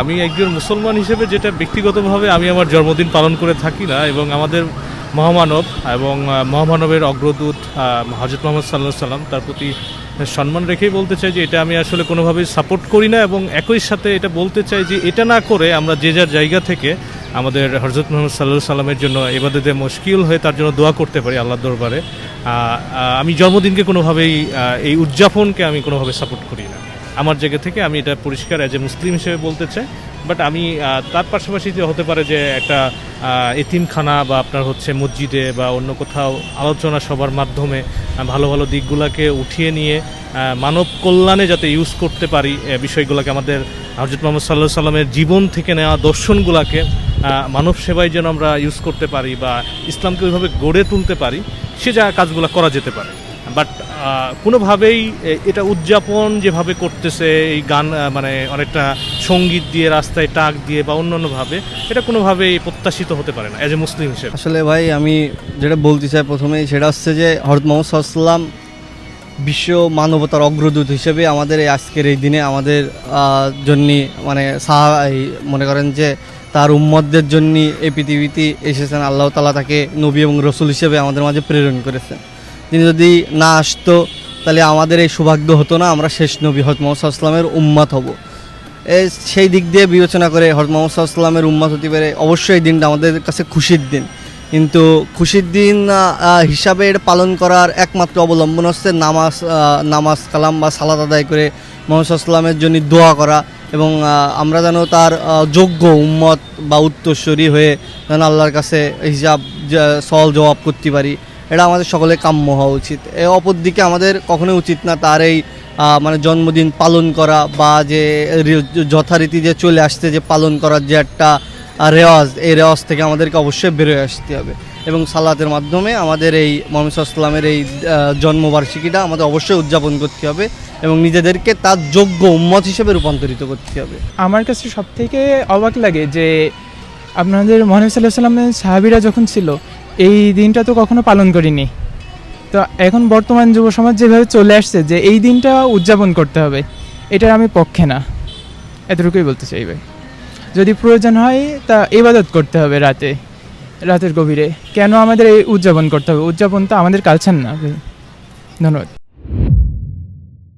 আমি একজন মুসলমান হিসেবে যেটা ব্যক্তিগতভাবে আমি আমার জন্মদিন পালন করে থাকি না, এবং আমাদের মহামানব এবং মহামানবের অগ্রদূত হজরত মোহাম্মদ সাল্লাহ সাল্লাম তার প্রতি সম্মান রেখেই বলতে চাই যে এটা আমি আসলে কোনোভাবেই সাপোর্ট করি না এবং একই সাথে এটা বলতে চাই যে এটা না করে আমরা যে যার জায়গা থেকে আমাদের হজরত মোহাম্মদ সাল্লাহ সাল্লামের জন্য এবাদতে মুশকিল হয়ে তার জন্য দোয়া করতে পারি আল্লাহর দরবারে। আমি জন্মদিনকে কোনোভাবেই এই উদযাপনকে আমি কোনোভাবে সাপোর্ট করি না। আমার জায়গা থেকে আমি এটা পরিষ্কার অ্যাজ এ মুসলিম হিসেবে বলতে চাই। বাট আমি তার পাশাপাশি যে হতে পারে যে একটা এতিমখানা বা আপনার হচ্ছে মসজিদে বা অন্য কোথাও আলোচনা সবার মাধ্যমে ভালো ভালো দিকগুলোকে উঠিয়ে নিয়ে মানব কল্যাণে যাতে ইউজ করতে পারি বিষয়গুলোকে আমাদের হজরত মোহাম্মদ সাল্লাহ সাল্লামের জীবন থেকে নেওয়া দর্শনগুলোকে মানব সেবায় যেন আমরা ইউজ করতে পারি বা ইসলামকে ওইভাবে গড়ে তুলতে পারি, সে যা কাজগুলো করা যেতে পারে। বাট কোনোভাবেই এটা উদযাপন যেভাবে করতেছে, এই গান মানে অনেকটা সংগীত দিয়ে, রাস্তায় টাক দিয়ে বা অন্যান্যভাবে, এটা কোনোভাবেই প্রত্যাশিত হতে পারে না অ্যাজ এ মুসলিম হিসেবে। আসলে ভাই, আমি যেটা বলতে চাই প্রথমেই, সেটা হচ্ছে যে হরত মোহাম্মদ বিশ্ব মানবতার অগ্রদূত হিসেবে আমাদের এই আজকের এই দিনে আমাদের জন্য মানে সাহা মনে করেন যে তার উম্মতদের জন্য এই পৃথিবীতে এসেছেন। আল্লাহ তালা তাকে নবী এবং রসুল হিসেবে আমাদের মাঝে প্রেরণ করেছেন। তিনি যদি না আসতো, তাহলে আমাদের এই সৌভাগ্য হতো না, আমরা শেষ নবী হরত মোহাম্মদ সাল্লামের উম্মাত হব। সেই দিক দিয়ে বিবেচনা করে হরত মোহাম্মদ সাল্লামের উম্মাত হতে পারে অবশ্যই এই দিনটা আমাদের কাছে খুশির দিন। কিন্তু খুশির দিন হিসাবে এটা পালন করার একমাত্র অবলম্বন হচ্ছে নামাজ নামাজ কালাম বা সালাদ আদায় করে মোহাম্মদ জন্য দোয়া করা এবং আমরা যেন তার যোগ্য উম্মত বা উত্তরস্বরী হয়ে যেন আল্লাহর কাছে হিসাব সওয়াল জবাব করতে পারি। এটা আমাদের সকলে কাম্য হওয়া উচিত। এ অপর দিকে আমাদের কখনোই উচিত না তার এই মানে জন্মদিন পালন করা বা যে যথারীতি যে চলে আসতে যে পালন করার যে একটা রেওয়াজ, এই রেওয়াজ থেকে আমাদেরকে অবশ্যই বেরোয় আসতে হবে। এবং সালাতের মাধ্যমে আমাদের এই মোহাম্মদ সাল্লামের এই জন্মবার্ষিকীটা আমাদের অবশ্যই উদযাপন করতে হবে এবং নিজেদেরকে তার যোগ্য উম্মত হিসেবে রূপান্তরিত করতে হবে। আমার কাছে সব থেকে অবাক লাগে যে, আপনাদের মহানবী সাল্লাহ সাল্লামের সাহাবিরা যখন ছিল এই দিনটা তো কখনো পালন করিনি। তো এখন বর্তমান যুব সমাজ যেভাবে চলে আসছে যে এই দিনটা উদযাপন করতে হবে, এটার আমি পক্ষে না। এতটুকুই বলতে চাই ভাই। যদি প্রয়োজন হয় তা ইবাদত করতে হবে রাতে, রাতের গভীরে। কেন আমাদের এই উদযাপন করতে হবে? উদযাপন তো আমাদের কালচার না ধন্যবাদ।